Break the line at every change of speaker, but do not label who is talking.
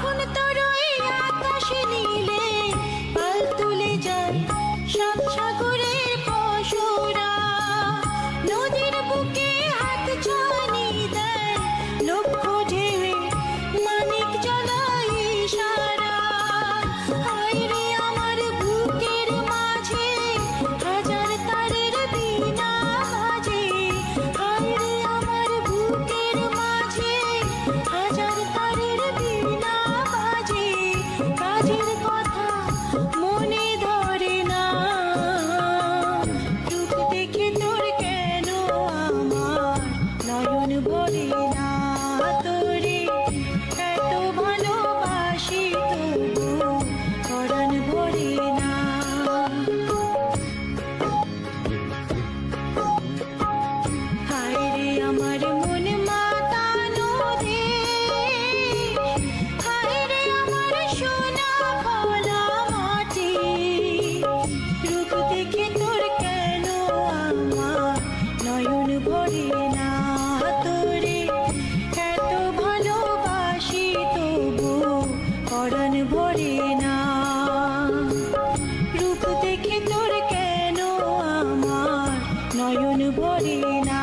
যখন সাগর। Bholenath body now.